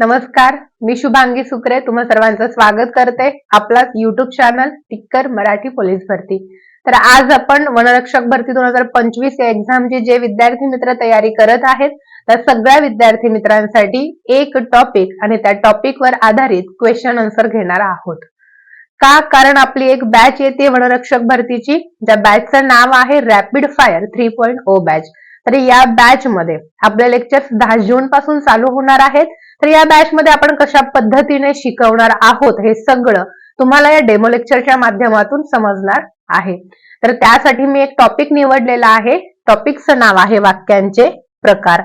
नमस्कार मी शुभांगी सुकरे. तुम्हा सर्वांचं स्वागत करते आपला YouTube channel Tikkar Marathi police भरती. तर आज आपण वनरक्षक भरती दोन हजार पंचवीस या एक्झामची जे विद्यार्थी मित्र तयारी करत आहेत त्या सगळ्या विद्यार्थी मित्रांसाठी एक टॉपिक आणि त्या टॉपिकवर आधारित क्वेश्चन आन्सर घेणार आहोत. का? कारण आपली एक बॅच येते वनरक्षक भरतीची. ज्या बॅचचं नाव आहे rapid fire three point O batch तर या बॅच मध्ये आपले लेक्चर्स दहा जून पासून चालू होणार आहेत. तर या बॅचमध्ये आपण कशा पद्धतीने शिकवणार आहोत हे सगळं तुम्हाला या डेमो लेक्चरच्या माध्यमातून समजणार आहे. तर त्यासाठी मी एक टॉपिक निवडलेला आहे. टॉपिकचं नाव आहे वाक्यांचे प्रकार.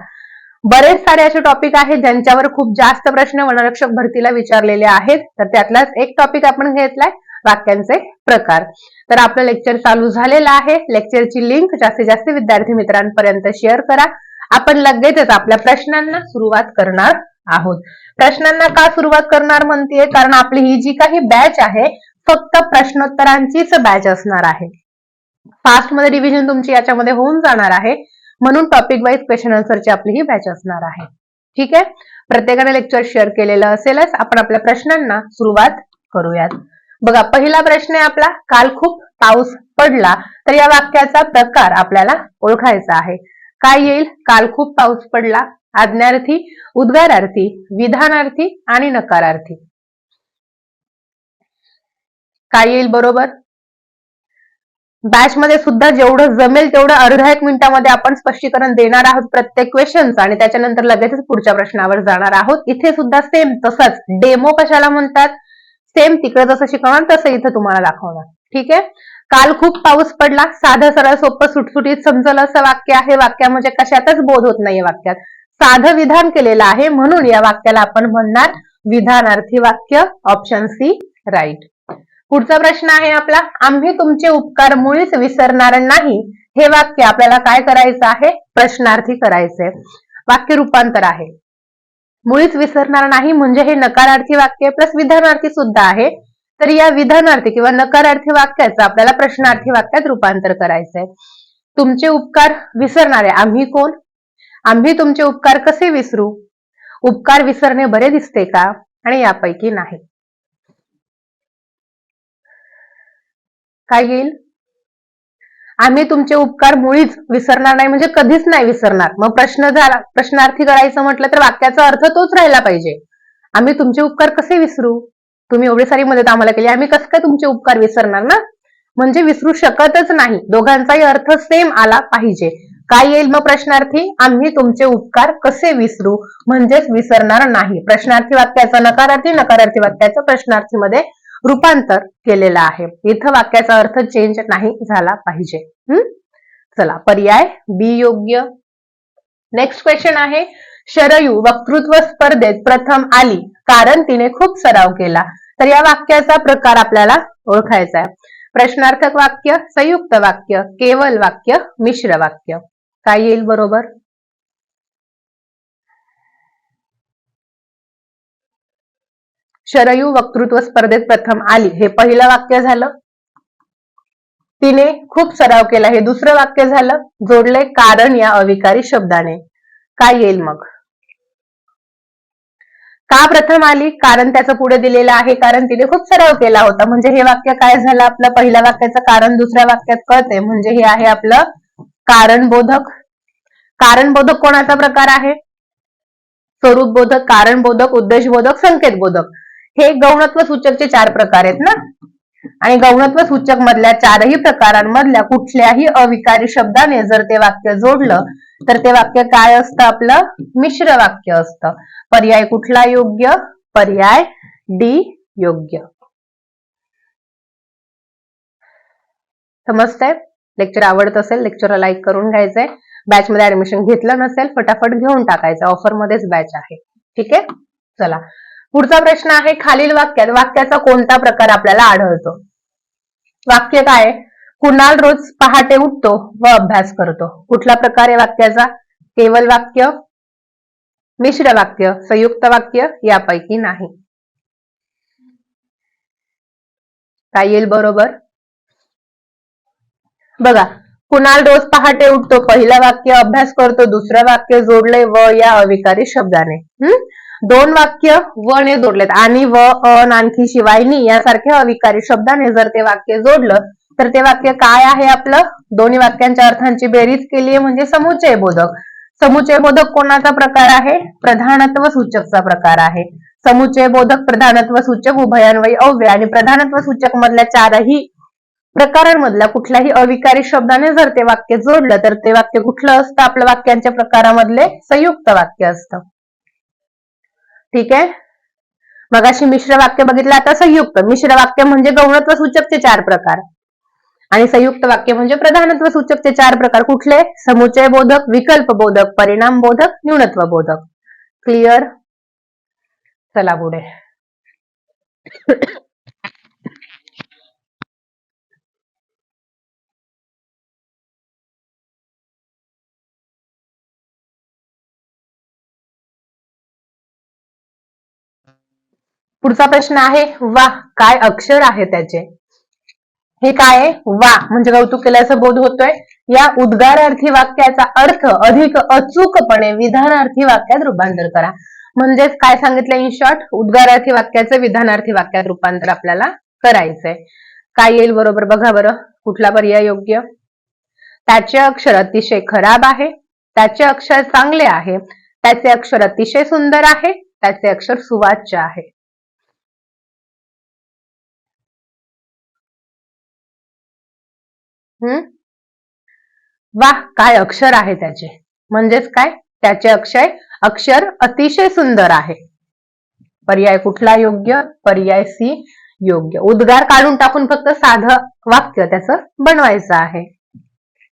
बरेच सारे असे टॉपिक आहेत ज्यांच्यावर खूप जास्त प्रश्न वनरक्षक भरतीला विचारलेले आहेत. तर त्यातलाच एक टॉपिक आपण घेतलाय वाक्यांचे प्रकार. तर आपलं लेक्चर चालू झालेलं आहे. लेक्चरची लिंक जास्तीत जास्त विद्यार्थी मित्रांपर्यंत शेअर करा. आपण लगेचच आपल्या प्रश्नांना सुरुवात करणार आहोत. प्रश्नांना का सुरुवात करणार म्हणतेय? कारण आपली ही जी काही बॅच आहे फक्त प्रश्नोत्तरांचीच बॅच असणार आहे. फास्टमध्ये डिव्हिजन तुमची याच्यामध्ये होऊन जाणार आहे. म्हणून टॉपिक वाईज क्वेश्चन आन्सरची आपली ही बॅच असणार आहे. ठीक आहे? प्रत्येकाने लेक्चर शेअर केलेलं असेलच. आपण आपल्या प्रश्नांना सुरुवात करूयात. बघा पहिला प्रश्न आहे आपला काल खूप पाऊस पडला तर या वाक्याचा प्रकार आपल्याला ओळखायचा आहे. काय येईल? काल खूप पाऊस पडला आज्ञार्थी उद्गारार्थी विधानार्थी आणि नकारार्थी. काय येईल बरोबर? बॅच मध्ये सुद्धा जेवढं जमेल तेवढं अर्धा एक मिनिटामध्ये आपण स्पष्टीकरण देणार आहोत प्रत्येक क्वेश्चनचं आणि त्याच्यानंतर लगेचच पुढच्या प्रश्नावर जाणार आहोत. इथे सुद्धा सेम तसंच. डेमो कशाला म्हणतात? सेम तिकडे जसं शिकवणार तसं इथं तुम्हाला दाखवणार. ठीक आहे? काल खूप पाऊस पडला. साधं सरळ सोपं सुटसुटीत समजलं असं वाक्य आहे. वाक्या म्हणजे कशातच बोध होत नाहीये वाक्यात. साधं विधान केलेलं आहे. म्हणून या वाक्याला आपण म्हणणार विधानार्थी वाक्य ऑप्शन सी राईट पुढचा प्रश्न आहे आपला. आम्ही तुमचे उपकार मुळीच विसरणार नाही. हे वाक्य आपल्याला काय करायचं आहे? प्रश्नार्थी करायचंय. वाक्य रूपांतर आहे. मुळीच विसरणार नाही म्हणजे हे नकारार्थी वाक्य प्लस विधानार्थी सुद्धा आहे. तर या विधानार्थी किंवा नकारार्थी वाक्याचं आपल्याला प्रश्नार्थी वाक्यात रूपांतर करायचंय. तुमचे उपकार विसरणारे आम्ही कोण? आम्ही तुमचे उपकार कसे विसरू? उपकार विसरणे बरे दिसते का? आणि यापैकी नाही. काय येईल? आम्ही तुमचे उपकार मुळीच विसरणार नाही म्हणजे कधीच नाही विसरणार. मग प्रश्न झाला प्रश्नार्थी करायचं म्हटलं तर वाक्याचा अर्थ तोच राहिला पाहिजे. आम्ही तुमचे उपकार कसे विसरू? तुम्ही एवढी सारी मदत आम्हाला केली. आम्ही कसं काय तुमचे उपकार विसरणार ना? म्हणजे विसरू शकतच नाही. दोघांचाही अर्थ सेम आला पाहिजे. काय येईल मग प्रश्नार्थी? आम्ही तुमचे उपकार कसे विसरू? म्हणजेच विसरणार नाही. प्रश्नार्थी वाक्याचा नकारार्थी नकारार्थी वाक्याचं प्रश्नार्थीमध्ये रूपांतर केलेलं आहे. इथं वाक्याचा अर्थ चेंज नाही झाला पाहिजे. हम्म चला पर्याय बी योग्य. नेक्स्ट क्वेश्चन आहे शरयू वक्तृत्व स्पर्धेत प्रथम आली कारण तिने खूप सराव केला. तर या वाक्याचा प्रकार आपल्याला ओळखायचा आहे. प्रश्नार्थक वाक्य संयुक्त वाक्य केवल वाक्य मिश्र वाक्य. काय येईल बरोबर? शरयू वक्तृत्व स्पर्धेत प्रथम आली. हे पहिलं वाक्य झालं. तिने खूप सराव केला. हे दुसरं वाक्य झालं. जोडले कारण या अविकारी शब्दाने. काय येईल मग? का प्रथम आली? कारण त्याचं पुढे दिलेलं आहे. कारण तिने खूप सराव केला होता. म्हणजे हे वाक्य काय झालं? आपलं पहिल्या वाक्याचं कारण दुसऱ्या वाक्यात कळते म्हणजे हे आहे आपलं कारणबोधक. कारणबोधक कोणाचा प्रकार आहे? स्वरूप बोधक कारणबोधक उद्देशबोधक संकेतबोधक. हे गौणत्व सूचकचे चार प्रकार आहेत ना? आणि गौणत्व सूचक मधल्या चारही प्रकारांमधल्या कुठल्याही अविकारी शब्दाने जर ते वाक्य जोडलं तर ते वाक्य काय असतं आपलं? मिश्र वाक्य असतं. पर्याय कुठला योग्य? पर्याय डी योग्य. समजतंय? लेक्चर आवडत असेल लेक्चरला लाईक करून घ्यायचंय. बॅच मध्ये ऍडमिशन घेतलं नसेल फटाफट घेऊन टाकायचं. ऑफरमध्येच बॅच आहे. ठीक आहे? चला. पुढचा प्रश्न आहे खालील वाक्यात वाक्याचा कोणता प्रकार आपल्याला आढळतो? वाक्य काय? कुणाल रोज पहाटे उठतो व अभ्यास करतो. कुठला प्रकार आहे वाक्याचा? केवल वाक्य मिश्र वाक्य संयुक्त वाक्य यापैकी नाही. काय येईल बरोबर? बघा कुणाल रोज पहाटे उठतो पहिलं वाक्य अभ्यास करतो दुसरं वाक्य जोडले व या अविकारी शब्दाने. हम्म दोन वाक्य व ने जोडलेत. आणि व अन आणखी शिवायनी यासारख्या अविकारी शब्दाने जर ते वाक्य जोडलं तर ते वाक्य काय आहे आपलं? दोन्ही वाक्यांच्या अर्थांची बेरीज केली आहे म्हणजे समुच्चय बोधक. समुच्चय बोधक कोणाचा प्रकार आहे? प्रधानत्व सूचकचा प्रकार आहे. समुच्चय बोधक प्रधानत्व सूचक उभयान्वयी अव्यय आणि प्रधानत्व सूचक मधल्या चारही प्रकारांमधल्या कुठल्याही अविकारी शब्दाने जर ते वाक्य जोडलं तर ते वाक्य कुठलं असतं? आपल्या वाक्यांच्या प्रकारामधले संयुक्त वाक्य असतं. ठीक आहे? मगाशी मिश्र वाक्य बघितलं आता संयुक्त. मिश्र वाक्य म्हणजे गौणत्व सूचकचे चार प्रकार. आणि संयुक्त वाक्य म्हणजे प्रधानत्व सूचकचे चार प्रकार. कुठले? समुच्चय बोधक विकल्प बोधक परिणाम बोधक न्यूनत्व बोधक. क्लिअर चला पुढे. पुढचा प्रश्न आहे वा काय अक्षर आहे त्याचे? हे काय आहे? वा म्हणजे कौतुक केल्याचा बोध होतोय. या उद्गारार्थी वाक्याचा अर्थ अधिक अचूकपणे विधानार्थी वाक्यात रूपांतर करा. म्हणजेच काय सांगितलं इन शॉर्ट उद्गारार्थी वाक्याचं विधानार्थी वाक्यात रूपांतर आपल्याला करायचंय. काय येईल बरोबर बघा बरं. कुठला पर्याय योग्य? त्याचे अक्षर अतिशय खराब आहे. त्याचे अक्षर चांगले आहे. त्याचे अक्षर अतिशय सुंदर आहे. त्याचे अक्षर सुवाच्य आहे. हम्म वाह काय अक्षर आहे त्याचे. म्हणजेच काय? त्याचे अक्षय अक्षर अतिशय सुंदर आहे. पर्याय कुठला योग्य? पर्याय सी योग्य. उद्गार काढून टाकून फक्त साधं वाक्य त्याचं बनवायचं आहे.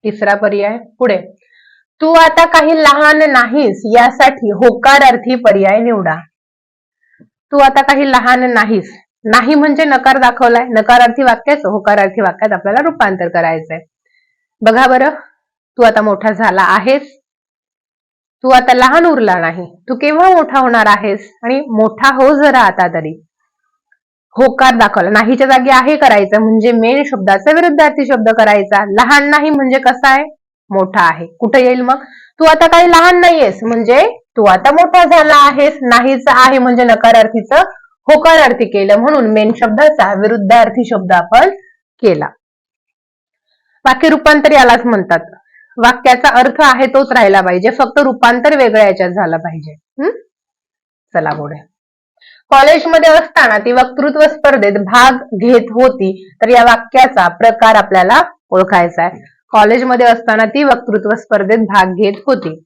तिसरा पर्याय पुढे. तू आता काही लहान नाहीस यासाठी होकारार्थी पर्याय निवडा. तू आता काही लहान नाहीस नाही म्हणजे नकार दाखवलाय. नकारार्थी वाक्याचं होकारार्थी वाक्यात आपल्याला रूपांतर करायचंय. बघा बरं तू आता मोठा झाला आहेस. तू आता लहान उरला नाही. तू केव्हा मोठा होणार आहेस? आणि मोठा हो जरा आता तरी. होकार दाखवला. नाहीच्या जागी आहे करायचं म्हणजे मेन शब्दाचा विरुद्धार्थी शब्द करायचा. लहान नाही म्हणजे कसा आहे? मोठा आहे. कुठे येईल मग? तू आता काही लहान नाहीयेस म्हणजे तू आता मोठा झाला आहेस. नाहीच आहे म्हणजे नकारार्थीचं होकार अर्थी केलं म्हणून मेन शब्दाचा विरुद्धार्थी शब्द आपण केला. वाक्य रूपांतर यालाच म्हणतात. वाक्याचा अर्थ आहे तोच राहिला पाहिजे फक्त रूपांतर वेगळ्या याच्यात झालं पाहिजे. चला पुढे. कॉलेजमध्ये असताना ती वक्तृत्व स्पर्धेत भाग घेत होती तर या वाक्याचा प्रकार आपल्याला ओळखायचा आहे. कॉलेजमध्ये असताना ती वक्तृत्व स्पर्धेत भाग घेत होती.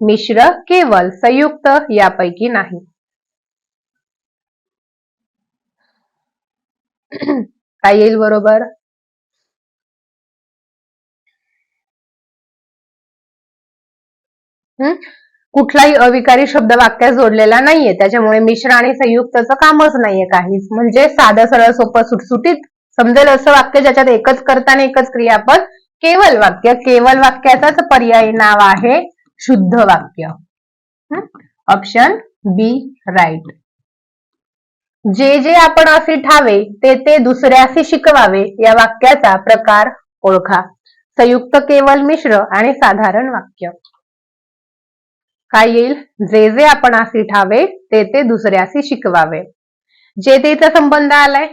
मिश्र केवळ संयुक्त यापैकी नाही. काय येईल बरोबर? कुठलाही अविकारी शब्द वाक्यात जोडलेला नाहीये. त्याच्यामुळे मिश्र आणि संयुक्तचं कामच नाहीये काहीच. म्हणजे साधं सरळ सोपं सुटसुटीत समजेल असं वाक्य ज्याच्यात एकच करताना एकच क्रियापद केवल वाक्य केवल वाक्याचाच पर्यायी नाव आहे शुद्ध वाक्य. ऑप्शन बी राईट जे जे आपण असे ठावे ते ते दुसऱ्याशी शिकवावे या वाक्याचा प्रकार ओळखा. संयुक्त केवल मिश्र आणि साधारण वाक्य. काय येईल? जे जे आपण असे ठावे ते ते दुसऱ्याशी शिकवावे. जे तेचा संबंध आलाय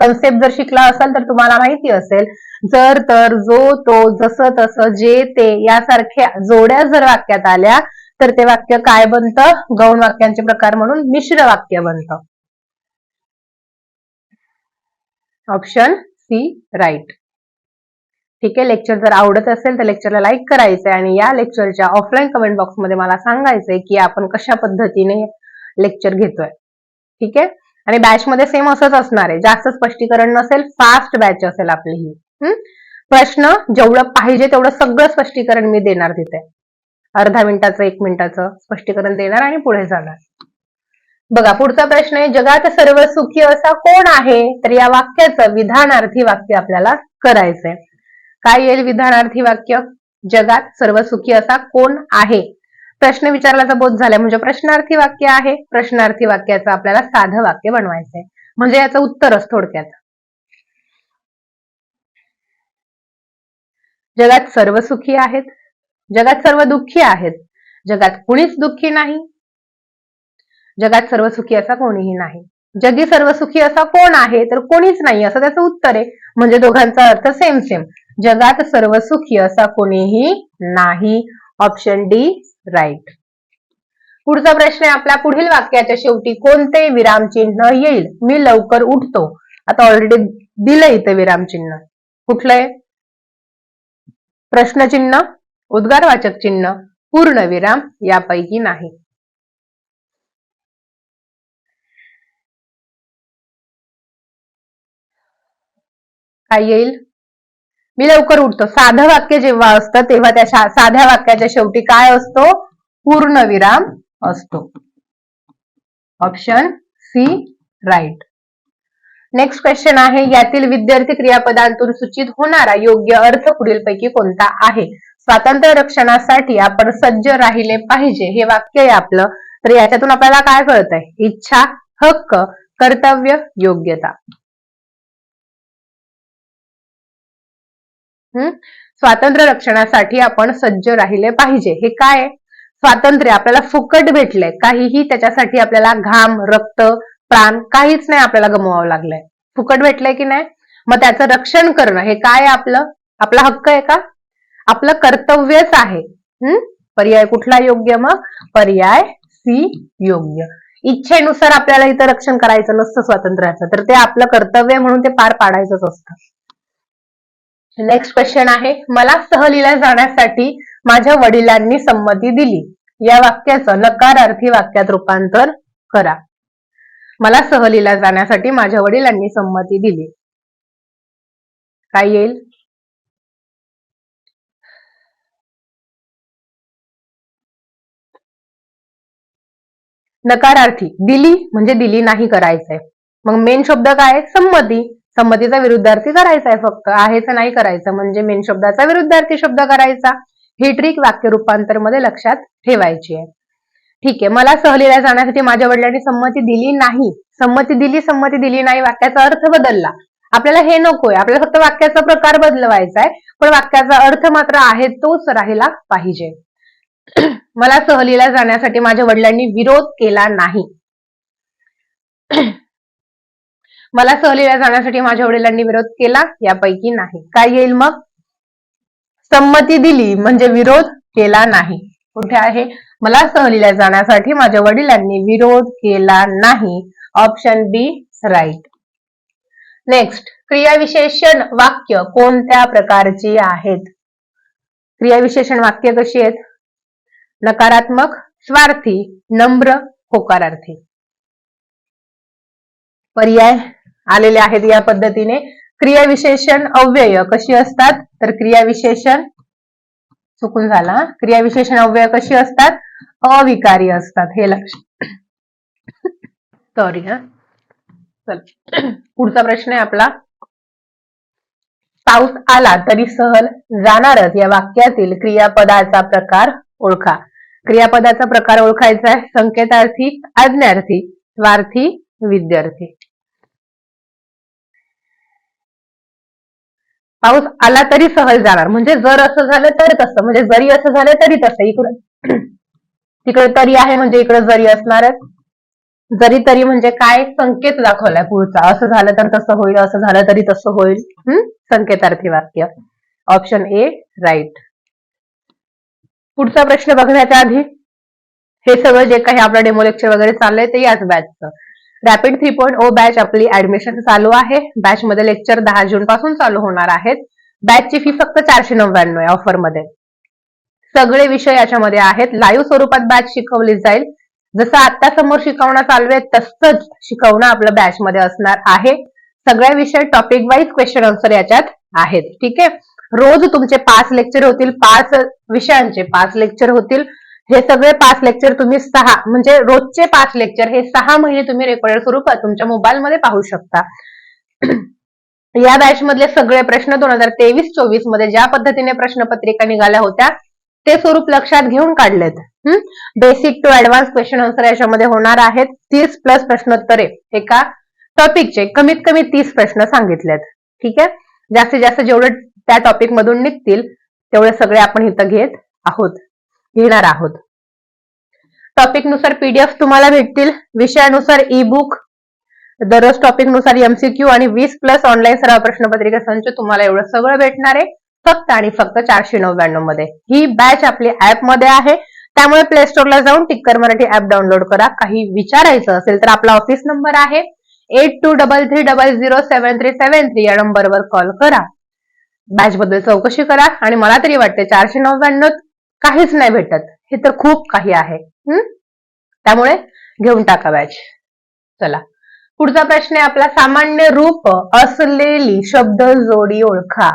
कन्सेप्ट जर शिकला असाल तर तुम्हाला माहिती असेल जर तर जो तो जस तस जे ते यासारख्या जोड्या जर वाक्यात आल्या तर ते वाक्य काय बनतं? गौण वाक्यांचे प्रकार म्हणून मिश्र वाक्य बनतं. Option C right. ठीक आहे लेक्चर जर आवडत असेल तर लेक्चरला लाईक करायचंय आणि या लेक्चरच्या ऑफलाईन कमेंट बॉक्समध्ये मला सांगायचंय की आपण कशा पद्धतीने लेक्चर घेतोय. ठीक आहे? आणि बॅच मध्ये सेम असंच असणार आहे. जास्त स्पष्टीकरण नसेल फास्ट बॅच असेल आपली ही? प्रश्न जेवढं पाहिजे तेवढं सगळं स्पष्टीकरण मी देणार तिथे. अर्धा मिनिटाचं एक मिनिटाचं स्पष्टीकरण देणार आणि पुढे जाणार. बघा पुढचा प्रश्न आहे जगात सर्व सुखी असा कोण आहे? तर या वाक्याचं विधानार्थी वाक्य आपल्याला करायचंय. काय येईल विधानार्थी वाक्य? जगात सर्व सुखी असा कोण आहे? प्रश्न विचारल्याचा बोध झालाय म्हणजे प्रश्नार्थी वाक्य आहे. प्रश्नार्थी वाक्याचं आपल्याला साधं वाक्य बनवायचंय. म्हणजे याचं उत्तरच थोडक्यात. जगात सर्व सुखी आहेत. जगात सर्व दुःखी आहेत. जगात कुणीच दुःखी नाही. जगात सर्व सुखी असा कोणीही नाही. जगी सर्व सुखी असा कोण आहे तर कोणीच नाही असं त्याचं उत्तर आहे. म्हणजे दोघांचा अर्थ सेम सेम जगात सर्व सुखी असा कोणीही नाही. ऑप्शन डी राईट पुढचा प्रश्न आहे आपल्या पुढील वाक्याच्या शेवटी कोणते विरामचिन्ह येईल? मी लवकर उठतो. आता ऑलरेडी दिलं इथं विरामचिन्ह कुठलंय? प्रश्नचिन्ह उद्गारवाचक चिन्ह पूर्णविराम यापैकी नाही. काय येईल? मी लवकर उठतो. साधं वाक्य जेव्हा असतं तेव्हा त्या साध्या वाक्याच्या शेवटी काय असतो? पूर्णविराम असतो. Option C right next question आहे यातील विद्यार्थी क्रियापदांतून सूचित होणारा योग्य अर्थ पुढीलपैकी कोणता आहे? स्वातंत्र्य रक्षणासाठी आपण सज्ज राहिले पाहिजे हे वाक्य आहे आपलं. तर याच्यातून आपल्याला काय कळतंय? इच्छा हक्क कर्तव्य योग्यता. स्वातंत्र्य रक्षणासाठी आपण सज्ज राहिले पाहिजे. हे काय? स्वातंत्र्य आपल्याला फुकट भेटलंय. काहीही त्याच्यासाठी आपल्याला घाम रक्त प्राण काहीच नाही आपल्याला गमवावं लागलंय. फुकट भेटलंय की नाही? मग त्याचं रक्षण करणं हे काय आपलं? आपला हक्क आहे का? आपलं कर्तव्यच आहे. हम्म पर्याय कुठला योग्य मग? पर्याय सी योग्य. इच्छेनुसार आपल्याला इथं रक्षण करायचं नसतं स्वातंत्र्याचं. तर ते आपलं कर्तव्य म्हणून ते पार पाडायचंच असतं. नेक्स्ट क्वेश्चन आहे मला सहलीला जाण्यासाठी माझ्या वडिलांनी संमती दिली. या वाक्याचं नकारार्थी वाक्यात रूपांतर करा. मला सहलीला जाण्यासाठी माझ्या वडिलांनी संमती दिली. काय येईल? नकारार्थी दिली म्हणजे दिली नाही करायचंय. मग मेन शब्द काय? आहे? संमती. संमतीचा विरुद्धार्थी करायचा आहे फक्त. आहेच नाही करायचं. म्हणजे मेन शब्दाचा विरुद्धार्थी शब्द करायचा. ही ट्रिक वाक्य रूपांतरमध्ये लक्षात ठेवायची आहे. ठीक आहे. मला सहलीला जाण्यासाठी माझ्या वडिलांनी संमती दिली नाही. संमती दिली संमती दिली नाही वाक्याचा अर्थ बदलला. आपल्याला हे नकोय. आपल्याला फक्त वाक्याचा प्रकार बदलवायचा आहे. पण वाक्याचा अर्थ मात्र आहे तोच राहिला पाहिजे. मला सहलीला जाण्यासाठी माझ्या वडिलांनी विरोध केला नाही. मला सहलीला जाण्यासाठी माझ्या वडिलांनी विरोध केला यापैकी नाही. काय येईल मग? संमती दिली म्हणजे विरोध केला नाही. कुठे आहे? मला सहलीला जाण्यासाठी माझ्या वडिलांनी विरोध केला नाही. ऑप्शन बी राईट नेक्स्ट क्रियाविशेषण वाक्य कोणत्या प्रकारची आहेत? क्रियाविशेषण वाक्य कशी आहेत? नकारात्मक स्वार्थी नम्र होकारार्थी. पर्याय? आलेले आहेत या पद्धतीने. क्रियाविशेषण अव्यय कशी असतात? तर क्रियाविशेषण चुकून झाला क्रियाविशेषण अव्यय कशी असतात? अविकारी असतात. हे लक्ष सॉरी हा. चल. पुढचा प्रश्न आहे आपला. पाऊस आला तरी सहल जाणारच. या वाक्यातील क्रियापदाचा प्रकार ओळखा. क्रियापदाचा प्रकार ओळखायचा आहे संकेतार्थी आज्ञार्थी स्वार्थी विद्यार्थी. पाऊस आला तरी सहल जाणार. म्हणजे जर असं झालं तर तसं. म्हणजे जरी असं झालं तरी तसं. इकडं तिकडे तरी आहे म्हणजे इकडे जरी असणारच. जरी तरी म्हणजे काय संकेत दाखवलाय पुढचा. असं झालं तर तसं होईल असं झालं तरी तसं होईल. हम्म संकेतार्थी वाक्य. ऑप्शन ए राईट पुढचा प्रश्न बघण्याच्या आधी हे सगळं जे काही आपलं डेमो लेक्चर वगैरे चाललंय ते याच बॅचचं rapid three point O batch आपली ऍडमिशन चालू आहे. बॅच मध्ये लेक्चर दहा जून पासून चालू होणार आहेत. बॅचची फी फक्त चारशे नव्याण्णव आहे ऑफरमध्ये सगळे विषय याच्यामध्ये आहेत. लाईव्ह स्वरूपात बॅच शिकवली जाईल. जसं आता समोर शिकवणं चालू आहे तसंच शिकवणं आपलं बॅच मध्ये असणार आहे. सगळे विषय टॉपिक वाईज क्वेश्चन आन्सर याच्यात आहेत. ठीक आहे? रोज तुमचे पाच लेक्चर होतील. पाच विषयांचे पाच लेक्चर होतील. हे सगळे पाच लेक्चर तुम्ही सहा म्हणजे रोजचे पाच लेक्चर हे सहा महिने तुम्ही रेकॉर्डेड स्वरूपात तुमच्या मोबाईलमध्ये पाहू शकता. या बॅच मधले सगळे प्रश्न दोन हजार तेवीस चोवीसमध्ये ज्या पद्धतीने प्रश्नपत्रिका निघाल्या होत्या ते स्वरूप लक्षात घेऊन काढलेत. Basic to advance question answer याच्यामध्ये होणार आहेत तीस प्लस प्रश्नोत्तरे. एका टॉपिकचे कमीत कमी तीस प्रश्न सांगितलेत. ठीक आहे? जास्तीत जास्त जेवढे त्या टॉपिक मधून निघतील तेवढे सगळे आपण इथं घेत आहोत. घेणार आहोत. टॉपिकनुसार पीडीएफ तुम्हाला भेटतील. विषयानुसार ई बुक दररोज टॉपिकनुसार एमसीक्यू आणि वीस प्लस ऑनलाईन सराव प्रश्नपत्रिका संच तुम्हाला एवढं सगळं भेटणार आहे. फक्त आणि फक्त चारशे नव्याण्णवमध्ये. ही बॅच आपली ऍपमध्ये आहे. त्यामुळे प्ले स्टोअरला जाऊन टिक्कर मराठी ऍप डाउनलोड करा. काही विचारायचं असेल तर आपला ऑफिस नंबर आहे. Eight two double three double zero seven three seven three या नंबरवर कॉल करा. बॅच बद्दल चौकशी करा आणि मला तरी वाटते चारशे नव्याण्णव काहीच नाही भेटत. हे तर खूप काही आहे. हम्म? त्यामुळे घेऊन टाका बॅच चला. पुढचा प्रश्न आहे आपला. सामान्य रूप असलेली शब्द जोडी ओळखा.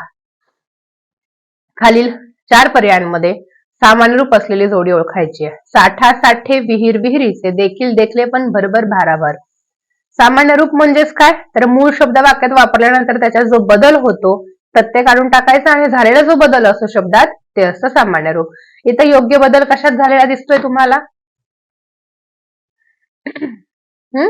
खालील चार पर्यायांमध्ये सामान्य रूप असलेली जोडी ओळखायची आहे. साठा साठे विहीर विहिरीचे देखील देखले पण भरभर भाराभर सामान्य रूप म्हणजेच काय? तर मूळ शब्द वाक्यात वापरल्यानंतर त्याचा जो बदल होतो प्रत्येक काढून टाकायचा आणि झालेला जो बदल असतो शब्दात ते असतं सामान्य रूप इथं योग्य बदल कशात झालेला दिसतोय तुम्हाला? हम्म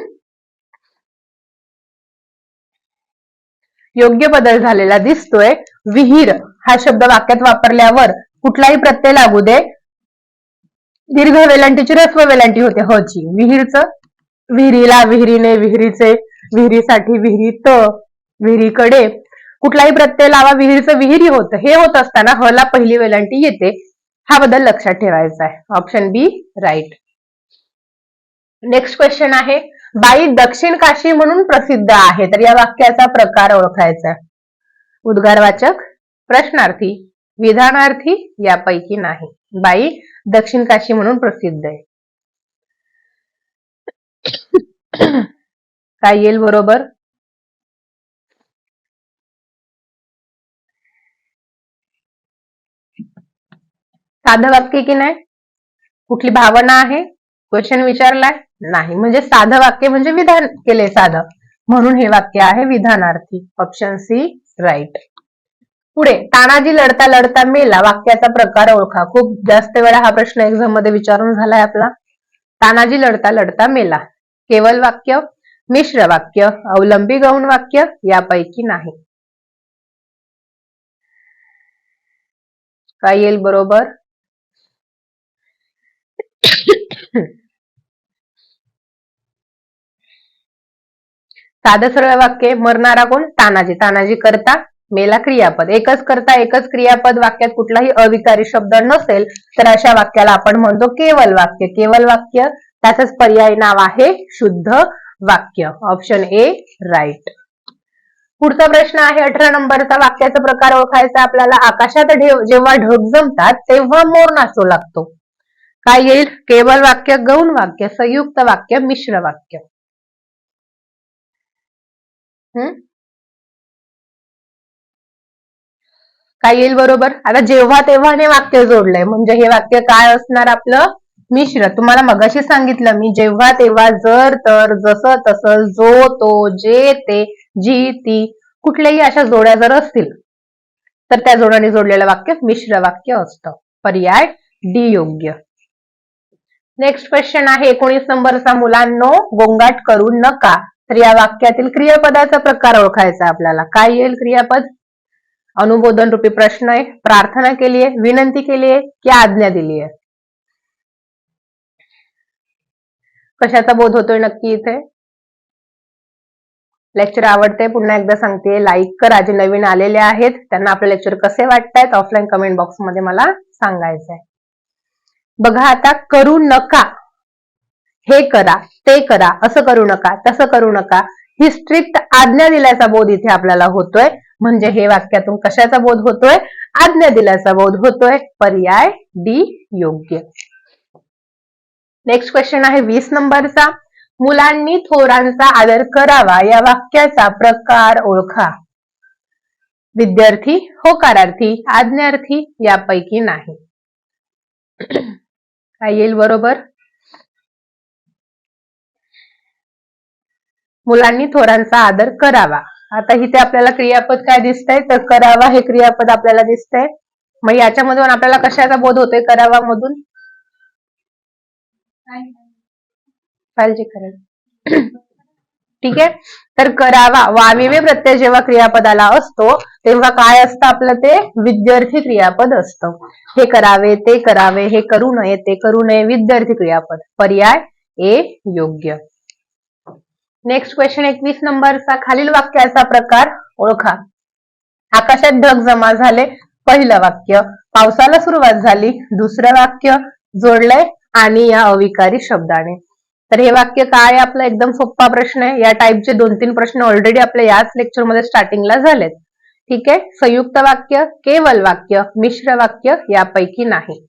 योग्य बदल झालेला दिसतोय. विहीर हा शब्द वाक्यात वापरल्यावर कुठलाही प्रत्यय लागू दे. दीर्घ वेलांटीची रस्व वेलांटी होते. हो हची विहीरचं. विहिरीला विहिरीने विहिरीचे. विहिरीसाठी विहिरीत विहिरीकडे. कुठलाही प्रत्यय लावा विहिरीचं विहिरी होतं. हे होत असताना हला पहिली वेलांटी येते. हा बदल लक्षात ठेवायचा आहे. Option B right next question आहे बाई दक्षिण काशी म्हणून प्रसिद्ध आहे. तर या वाक्याचा प्रकार ओळखायचा उद्गारवाचक प्रश्नार्थी विधानार्थी यापैकी नाही. बाई दक्षिण काशी म्हणून प्रसिद्ध आहे. काय येईल बरोबर? साधं वाक्य की नाही? कुठली भावना आहे? क्वेश्चन विचारलाय? नाही. म्हणजे साधं वाक्य म्हणजे विधान केले साधं. म्हणून हे वाक्य आहे विधानार्थी. ऑप्शन सी राईट पुढे तानाजी लढता लढता मेला. वाक्याचा प्रकार ओळखा. खूप जास्त वेळा हा प्रश्न एक्झाममध्ये विचारून झालाय आपला. तानाजी लढता लढता मेला. केवल वाक्य मिश्र वाक्य अवलंबी गौण वाक्य यापैकी नाही. काय येईल बरोबर? साधं सरळ वाक्य मरणारा कोण? तानाजी. तानाजी करता मेला क्रियापद. एकच करता एकच क्रियापद वाक्यात कुठलाही अविकारी शब्द नसेल तर अशा वाक्याला आपण म्हणतो केवल वाक्य. केवल वाक्य त्याचंच पर्याय नाव आहे शुद्ध वाक्य. ऑप्शन ए राईट पुढचा प्रश्न आहे अठरा नंबरचा वाक्याचा प्रकार ओळखायचा आपल्याला. आकाशात जेव्हा ढग जमतात तेव्हा मोर नाचू लागतो. काय येईल? केवळ वाक्य गौण वाक्य संयुक्त वाक्य मिश्र वाक्य. हम्म काय येईल बरोबर? आता जेव्हा तेव्हा हे वाक्य जोडलंय. म्हणजे हे वाक्य काय असणार आपलं? मिश्र. तुम्हाला मगाशी सांगितलं मी जेव्हा तेव्हा जर तर जसं तसं जो तो जे ते जी ती कुठल्याही अशा जोड्या जर असतील तर त्या जोड्याने जोडलेलं वाक्य मिश्र वाक्य असतं. पर्याय डी योग्य. नेक्स्ट क्वेश्चन आहे एकोणीस नंबरचा मुलांनो गोंगाट करू नका. तर या वाक्यातील क्रियापदाचा प्रकार ओळखायचा आपल्याला. काय येईल क्रियापद? अनुबोधन रूपी प्रश्न आहे. प्रार्थना केली आहे विनंती केली आहे की आज्ञा दिली आहे. कशाचा बोध होतोय नक्की इथे? लेक्चर आवडते पुन्हा एकदा सांगते. लाईक करा जे नवीन आलेले आहेत. त्यांना आपले लेक्चर कसे वाटतायत? ऑफलाईन कमेंट बॉक्समध्ये मला सांगायचंय. बघा आता करू नका. हे करा ते करा असं करू नका तसं करू नका. ही स्ट्रिक्ट आज्ञा दिल्याचा बोध इथे आपल्याला होतोय. म्हणजे हे वाक्यातून कशाचा बोध होतोय? आज्ञा दिल्याचा बोध होतोय. पर्याय डी योग्य. नेक्स्ट क्वेश्चन आहे वीस नंबरचा. मुलांनी थोरांचा आदर करावा या वाक्याचा प्रकार ओळखा. विद्यार्थी होकारार्थी आज्ञार्थी यापैकी नाही. काय येईल बरोबर? मुलांनी थोरांचा आदर करावा. आता इथे आपल्याला क्रियापद काय दिसतंय? तर करावा हे क्रियापद आपल्याला दिसतंय. मग याच्यामधून आपल्याला कशाचा बोध होतोय करावा मधून काळजी करेल. ठीक आहे? तर करावा. वाविवे प्रत्यय जेव्हा क्रियापदाला असतो तेव्हा काय असतं आपलं ते? विद्यार्थी क्रियापद असतं. हे करावे ते करावे हे करू नये ते करू नये. विद्यार्थी क्रियापद. पर्याय ए योग्य. नेक्स्ट क्वेश्चन एकवीस नंबरचा खालील वाक्याचा प्रकार ओळखा. आकाशात ढग जमा झाले पहिलं वाक्य. पावसाला सुरुवात झाली दुसरं वाक्य जोडलंय आणि या अविकारी शब्दाने. तर हे वाक्य काय आपला एकदम सोप्पा प्रश्न आहे. या टाईपचे दोन तीन प्रश्न ऑलरेडी आपल्या याच लेक्चरमध्ये स्टार्टिंगला झालेत. ठीक आहे? संयुक्त वाक्य केवल वाक्य मिश्र वाक्य यापैकी नाही.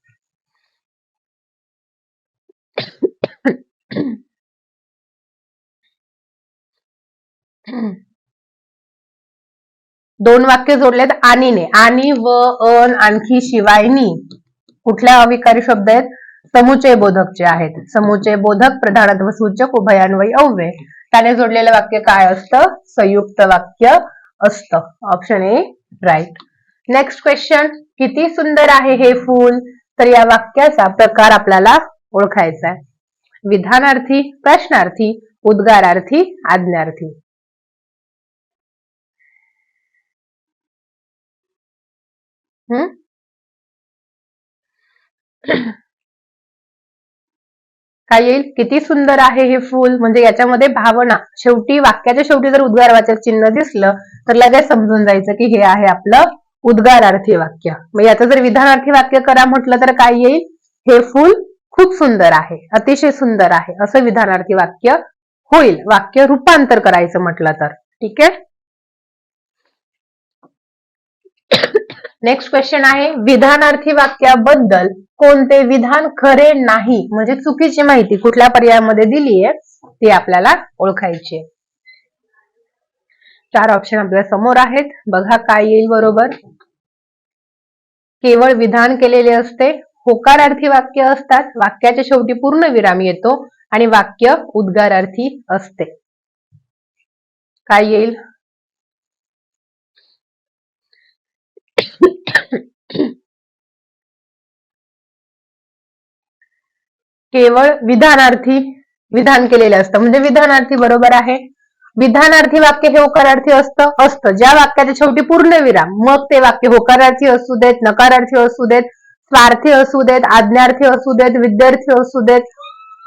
दोन वाक्य जोडलेत आणीने. आणि व अन आणखी शिवायनी कुठल्या अविकारी शब्द आहेत? समुचय बोधकचे आहेत समुचय बोधक प्रधानत्व सूचक उभयान्वयी अव्यय. त्याने जोडलेलं वाक्य काय असतं? संयुक्त वाक्य असतं. Option A right next question किती सुंदर आहे हे फूल? तर या वाक्याचा प्रकार आपल्याला ओळखायचा आहे. विधानार्थी प्रश्नार्थी उद्गारार्थी आज्ञार्थी. हम्म? काय येईल किती सुंदर आहे हे फूल म्हणजे याच्यामध्ये भावना. शेवटी वाक्याच्या शेवटी जर उद्गारवाचक चिन्ह दिसलं तर लगेच समजून जायचं की हे आहे आपलं उद्गारार्थी वाक्य. मग याचं जर विधानार्थी वाक्य करा म्हटलं तर काय येईल? हे फूल खूप सुंदर आहे अतिशय सुंदर आहे असं विधानार्थी वाक्य होईल. वाक्य रूपांतर करायचं म्हटलं तर. ठीक आहे? नेक्स्ट क्वेश्चन आहे विधानार्थी वाक्याबद्दल कोणते विधान खरे नाही? म्हणजे चुकीची माहिती कुठल्या पर्यायामध्ये दिली आहे ती आपल्याला ओळखायची आहे. चार ऑप्शन आपल्यासमोर आहेत. बघा काय येईल बरोबर. केवळ विधान केलेले असते होकारार्थी वाक्य असतात वाक्याच्या शेवटी पूर्ण विराम येतो आणि वाक्य उद्गारार्थी असते. काय येईल? केवळ विधानार्थी विधान केलेलं असतं. म्हणजे विधानार्थी बरोबर आहे. विधानार्थी वाक्य हे होकारार्थी असतं असतं. ज्या वाक्याच्या शेवटी पूर्ण विराम. मग ते वाक्य होकारार्थी असू देत नकारार्थी असू देत स्वार्थी असू देत आज्ञार्थी असू देत विद्यार्थी असू देत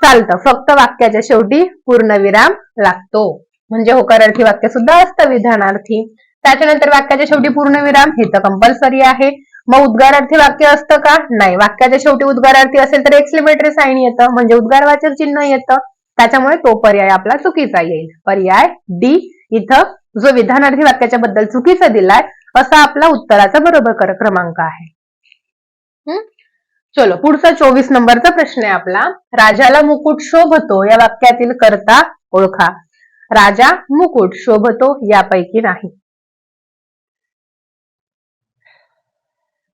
चालतं. फक्त वाक्याच्या शेवटी पूर्ण विराम लागतो. म्हणजे होकारार्थी वाक्य सुद्धा असतं विधानार्थी. त्याच्यानंतर वाक्याच्या शेवटी पूर्ण विराम हे तर कंपल्सरी आहे. मग उद्गारार्थी वाक्य असतं का? नाही. वाक्याच्या शेवटी उद्गारार्थी असेल तर एक्सलिमेटरी साईन येतं. म्हणजे उद्गारवाचक चिन्ह येतं. त्याच्यामुळे तो पर्याय आपला चुकीचा येईल. पर्याय डी इथं जो विधानार्थी वाक्याच्या बद्दल चुकीचा दिलाय असा आपला उत्तराचा बरोबर क्रमांक आहे. चलो पुढचा चोवीस नंबरचा प्रश्न आहे आपला. राजाला मुकुट शोभतो या वाक्यातील करता ओळखा. राजा मुकुट शोभतो यापैकी नाही.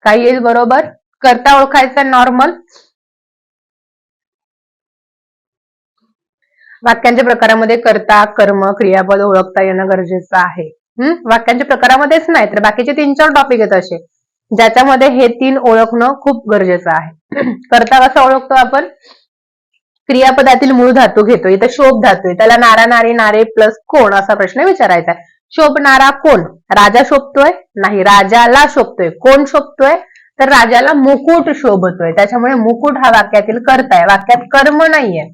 काय येईल बरोबर? करता ओळखायचा नॉर्मल वाक्यांच्या प्रकारामध्ये करता कर्म क्रियापद ओळखता येणं गरजेचं आहे. हम्म वाक्यांच्या प्रकारामध्येच नाही तर बाकीचे तीन चार टॉपिक आहेत असे. ज्याच्यामध्ये हे तीन ओळखणं खूप गरजेचं आहे. करता कसं ओळखतो आपण? क्रियापदातील मूळ धातू घेतो इथं शोभ धातू आहे. त्याला नारा नारी नारे प्लस कोण असा प्रश्न विचारायचा आहे. शोभणारा कोण? राजा शोभतोय? नाही राजाला शोभतोय. कोण शोभतोय? तर राजाला मुकुट शोभतोय. त्याच्यामुळे मुकुट हा वाक्यातील कर्त आहे. वाक्यात कर्म नाहीये.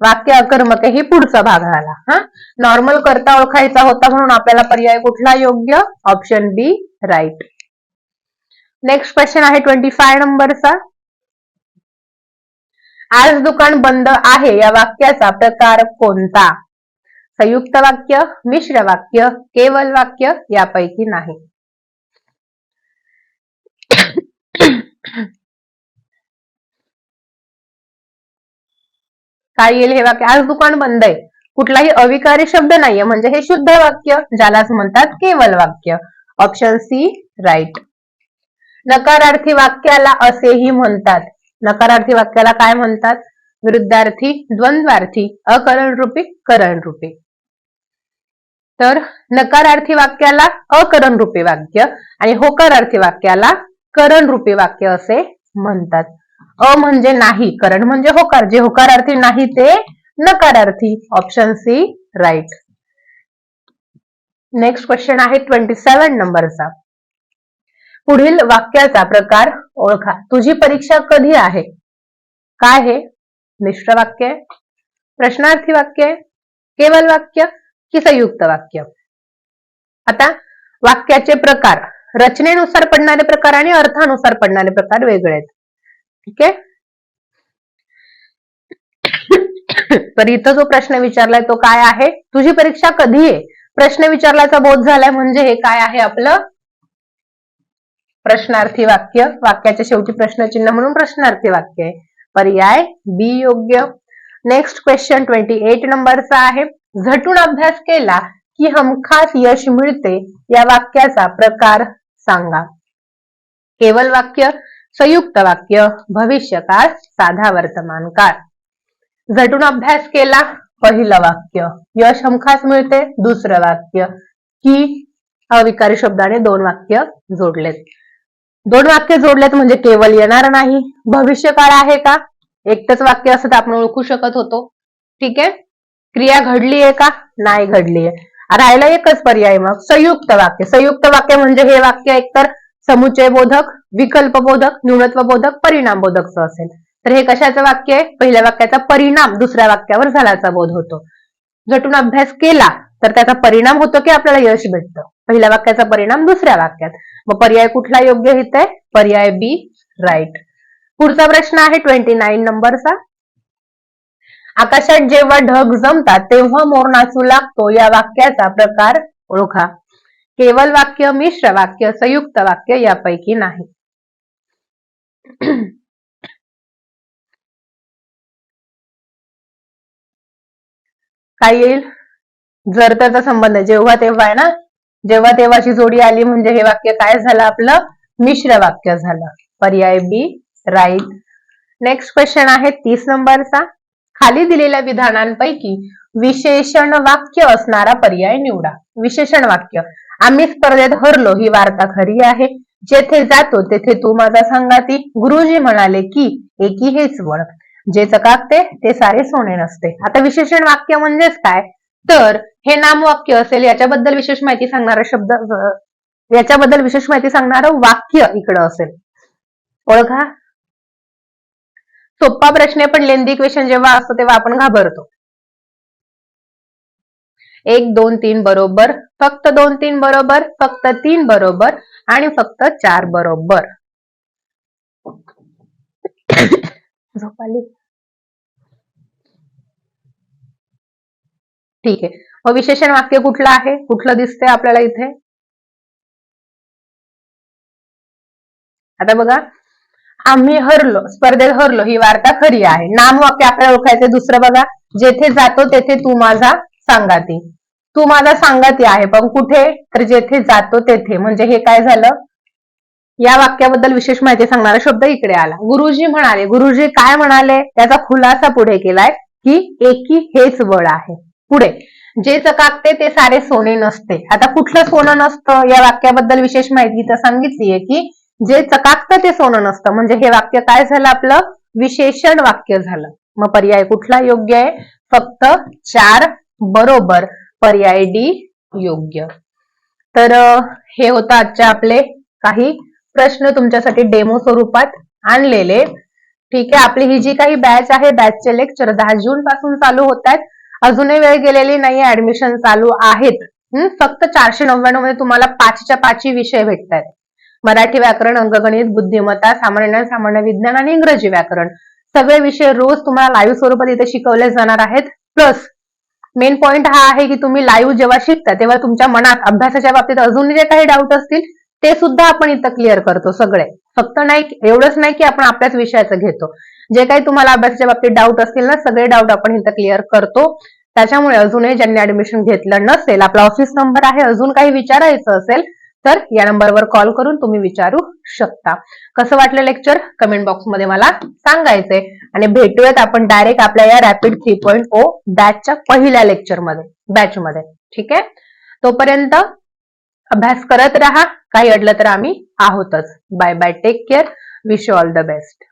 वाक्य अकर्मक ही पुढचा भाग झाला हा? नॉर्मल करता ओळखायचा होता म्हणून आपल्याला पर्याय कुठला योग्य? Option B right next question आहे ट्वेंटी फाय नंबरचा. आज दुकान बंद आहे. या वाक्याचा प्रकार कोणता? संयुक्त वाक्य मिश्र वाक्य केवल वाक्य यापैकी नाही. काय येईल हे वाक्य? आज दुकान बंद आहे. कुठलाही अविकारी शब्द नाहीये. म्हणजे हे शुद्ध वाक्य ज्यालाच म्हणतात केवल वाक्य. ऑप्शन सी राईट नकारार्थी वाक्याला असेही म्हणतात. नकारार्थी वाक्याला काय म्हणतात? विरुद्धार्थी द्वंद्वार्थी अकरण रूपी करण रूपी तर नकारार्थी वाक्याला अकरण रूपी वाक्य आणि होकारार्थी वाक्याला करण रूपी वाक्य असे म्हणतात. अ म्हणजे नाही करण म्हणजे होकार. जे होकारार्थी नाही ते नकारार्थी. Option C right next question आहे ट्वेंटी सेवन नंबरचा पुढील वाक्याचा प्रकार ओळखा. तुझी परीक्षा कधी आहे? काय हे? मिश्र वाक्य? प्रश्नार्थी वाक्य? केवल वाक्य? की संयुक्त वाक्य आता वाक्याचे प्रकार रचनेनुसार पडणारे प्रकार आणि अर्थानुसार पडणारे प्रकार वेगळे आहेत. ठीक आहे? तर इथं जो प्रश्न विचारलाय तो काय आहे? तुझी परीक्षा कधी आहे? प्रश्न विचारल्याचा बोध झालाय म्हणजे हे काय आहे आपलं? प्रश्नार्थी वाक्य वाक्याच्या शेवटी प्रश्नचिन्ह म्हणून प्रश्नार्थी वाक्य आहे. पर्याय बी योग्य. नेक्स्ट क्वेश्चन ट्वेंटी एट नंबरचा आहे. झटून अभ्यास केला की हमखास यश मिळते या वाक्याचा प्रकार सांगा. केवल वाक्य संयुक्त वाक्य भविष्यकाळ साधा वर्तमान काळ. झटून अभ्यास केला पहिलं वाक्य यश हमखास मिळते दुसरं वाक्य की अविकारी शब्दाने दोन वाक्य जोडलेत. दोन वाक्य जोडलेत म्हणजे केवळ येणार नाही. भविष्यकाळ आहे का? एकटच वाक्य असं तर आपण ओळखू शकत होतो. ठीक आहे? क्रिया घडली आहे का? नाही घडली आहे. राहिला एकच पर्याय मग संयुक्त वाक्य. संयुक्त वाक्य म्हणजे हे वाक्य एकतर समुच्चय बोधक विकल्प बोधक न्यूनत्व बोधक परिणाम बोधकचं असेल. तर हे कशाचं वाक्य आहे? पहिल्या वाक्याचा परिणाम दुसऱ्या वाक्यावर झाल्याचा बोध होतो. झटून अभ्यास केला तर त्याचा परिणाम होतो की आपल्याला यश भेटतं. पहिल्या वाक्याचा परिणाम दुसऱ्या वाक्यात. मग पर्याय कुठला योग्य हित आहे? पर्याय बी राईट. पुढचा प्रश्न आहे ट्वेंटी नाईन नंबरचा. आकाशात जेव्हा ढग जमतात तेव्हा मोर नाचू लागतो. या वाक्याचा प्रकार ओळखा. केवल वाक्य मिश्र वाक्य संयुक्त वाक्य यापैकी नाही. काय येईल? जर त्याचा संबंध आहे जेव्हा तेव्हा आहे ना जेव्हा तेव्हाची जोडी आली म्हणजे हे वाक्य काय झालं आपलं? मिश्र वाक्य झालं. पर्याय बी राईट. नेक्स्ट क्वेश्चन आहे तीस नंबरचा. खाली दिलेल्या विधानांपैकी विशेषण वाक्य असणारा पर्याय निवडा. विशेषण वाक्य. आम्ही स्पर्धेत हरलो ही वार्ता खरी आहे. जेथे जातो तेथे तू माझा सांगाती. गुरुजी म्हणाले की एकी हेच वळ जे चकाकते ते सारे सोने नसते. आता विशेषण वाक्य म्हणजेच काय? तर हे नामवाक्य असेल याच्याबद्दल विशेष माहिती सांगणारा शब्द याच्याबद्दल विशेष माहिती सांगणारं वाक्य इकडं असेल. ओळखा. सोप्पा प्रश्न पण लेंदी क्वेश्चन जेव्हा असतो तेव्हा आपण घाबरतो. एक दोन तीन बरोबर फक्त दोन तीन बरोबर फक्त तीन बरोबर आणि फक्त चार बरोबर. झोपाली. ठीक आहे. मग विशेषण वाक्य कुठलं आहे? कुठलं दिसतंय आपल्याला इथे? आता बघा. आम्ही हरलो स्पर्धेत हरलो ही वार्ता खरी आहे. नाम वाक्य आपल्याला ओळखायचं दुसरं बघा जेथे जातो तेथे तू माझा सांगाती. तू माझा सांगाती आहे. पण कुठे? तर जेथे जातो तेथे. म्हणजे हे काय झालं? या वाक्याबद्दल विशेष माहिती सांगणारा शब्द इकडे आला. गुरुजी म्हणाले गुरुजी काय म्हणाले? त्याचा खुलासा पुढे केलाय की एकी हेच बळ आहे. पुढे. जे चकाकते ते सारे सोने नसते. आता कुठलं सोनं नसतं? या वाक्याबद्दल विशेष माहिती तर सांगितलीये की जे चकाकतं ते सोनं नसतं. म्हणजे हे वाक्य काय झालं आपलं? विशेषण वाक्य झालं. मग पर्याय कुठला योग्य आहे? फक्त चार बरोबर. पर्याय डी योग्य. तर हे होतं आजच्या आपले काही प्रश्न तुमच्यासाठी डेमो स्वरूपात आणलेले. ठीक आहे आपली ही जी काही बॅच आहे बॅचचे लेक्चर दहा जून पासून चालू होत आहेत. अजूनही वेळ गेलेली नाही ऍडमिशन चालू आहेत. फक्त चारशे नव्याण्णवमध्ये तुम्हाला पाचच्या पाचही विषय भेटतायत. मराठी व्याकरण अंकगणित बुद्धिमत्ता सामान्य सामान्य विज्ञान आणि इंग्रजी व्याकरण. सगळे विषय रोज तुम्हाला लाईव्ह स्वरूपात इथे शिकवले जाणार आहेत. प्लस मेन पॉइंट हा आहे की तुम्ही लाईव्ह जेव्हा शिकता तेव्हा तुमच्या मनात अभ्यासाच्या बाबतीत अजून जे काही डाऊट असतील ते सुद्धा आपण इथं क्लिअर करतो सगळे. फक्त नाही एवढंच नाही की आपण आपल्याच विषयाचं घेतो. जे काही तुम्हाला अभ्यासाच्या बाबतीत डाऊट असतील ना सगळे डाऊट आपण इथं क्लिअर करतो. त्याच्यामुळे अजूनही ज्यांनी ऍडमिशन घेतलं नसेल आपला ऑफिस नंबर आहे अजून काही विचारायचं असेल तर या नंबरवर कॉल करून तुम्ही विचारू शकता. कसं वाटलं लेक्चर कमेंट बॉक्समध्ये मला सांगायचंय. आणि भेटूयात आपण डायरेक्ट आपल्या या रॅपिड थ्री पॉईंट ओ बॅचच्या पहिल्या लेक्चरमध्ये बॅचमध्ये ठीक आहे? तोपर्यंत अभ्यास करत राहा. काही अडलं तर आम्ही आहोतच. Bye bye take care wish all the best